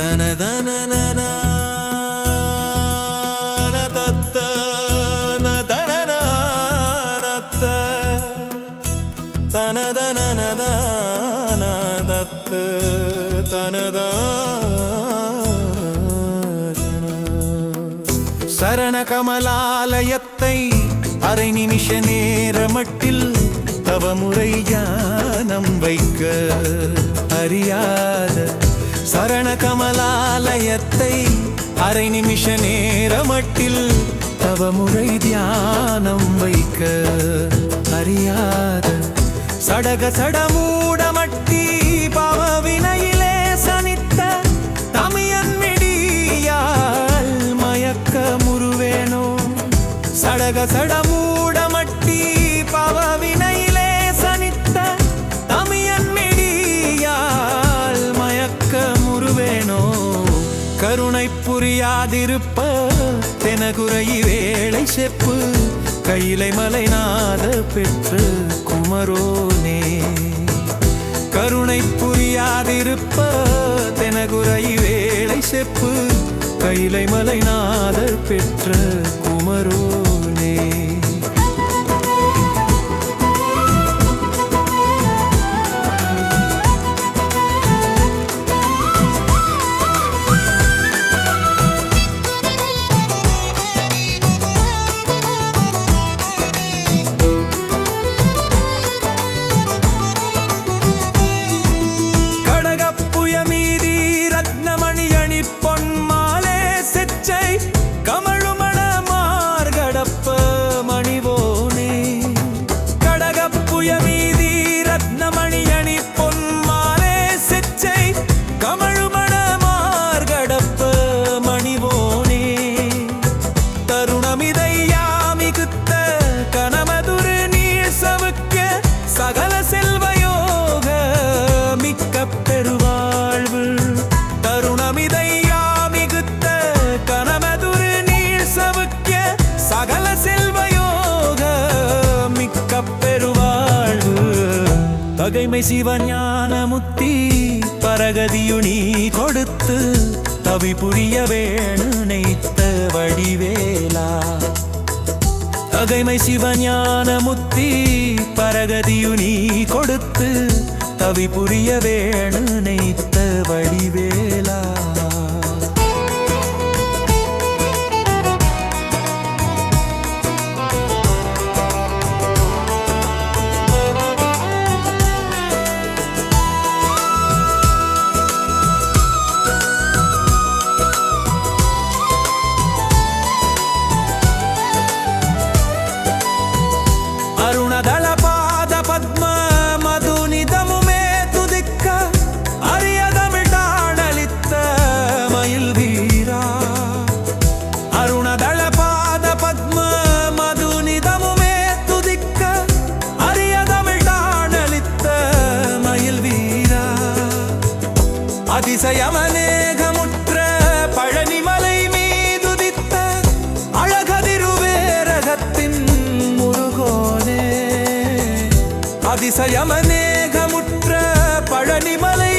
தனதனனன தத்த சரண கமலாலயத்தை அரை நிமிஷ நேர மட்டில் தவமுறை ஞானம் வைக்க அறியாத சரண கமலாலயத்தை அரை நிமிஷ நேர மட்டில் தவமுறை தியானம் வைக்க அறியாத சடக சடமூட சடமூடமட்டி பாவவினையிலே சனித்த தமியன் மிடியால் மயக்க முருவேனோ சடக சட கருணை புரியாதிருப்ப தெனகுறை வேளை செப்பு கையிலை மலைநாத பெற்று குமரோனே. கருணை புரியாதிருப்ப தெனகுறை வேளை செப்பு கையிலை மலைநாத பெற்ற குமரோ சகல செல்வயோக மிக்க பெருவாழ்வு. பகைமை சிவஞான முத்தி பரகதியுனி கொடுத்து தவி புரிய வேணு வடிவேலா. தகைமை சிவஞான முத்தி பரகதியுனி கொடுத்து தவி புரிய வேணு நெய்த்த வடிவேலா அதிசயமநேகமுற்ற பழனிமலை மீதுதித்த அழகதிருவேரகத்தின் முருகோனே. அதிசயமநேகமுற்ற பழனிமலை